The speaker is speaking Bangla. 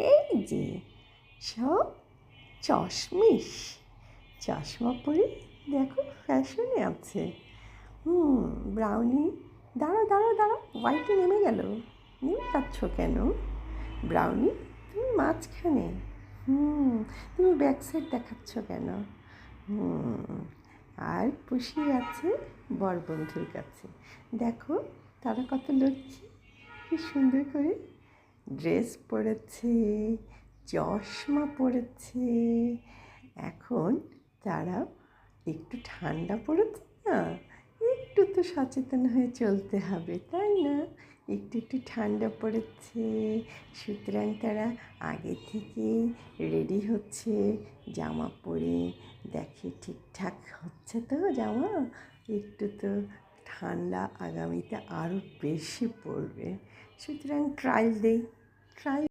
এই যে, সব চশমিশ। চশমা পরে দেখো ফ্যাশনে আছে। হুম ব্রাউনি দাঁড়াও দাঁড়াও দাঁড়াও হোয়াইটে নেমে গেল। নেমে যাচ্ছ কেন? ব্রাউনি তুমি মাঝখানে। হুম, তুমি ব্যাক সাইড দেখাচ্ছ কেন? হুম, আর পুষি আছে বর বন্ধুর কাছে। দেখো, তারা কত লক্ষ্মী। কি সুন্দর করে ড্রেস পরেছে, চশমা পরেছে। এখন তারা একটু ঠান্ডা পড়েছে না? একটু তো সচেতন হয়ে চলতে হবে, তাই না? একটু একটু ঠান্ডা পড়েছে। সুতরাং তারা আগে থেকে রেডি হচ্ছে, জামা পরে। দেখে ঠিকঠাক হচ্ছে তো জামা? একটু তো ঠান্ডা আগামীতে আরও বেশি পড়বে। সুতরাং ট্রায়াল দেই ট্রাই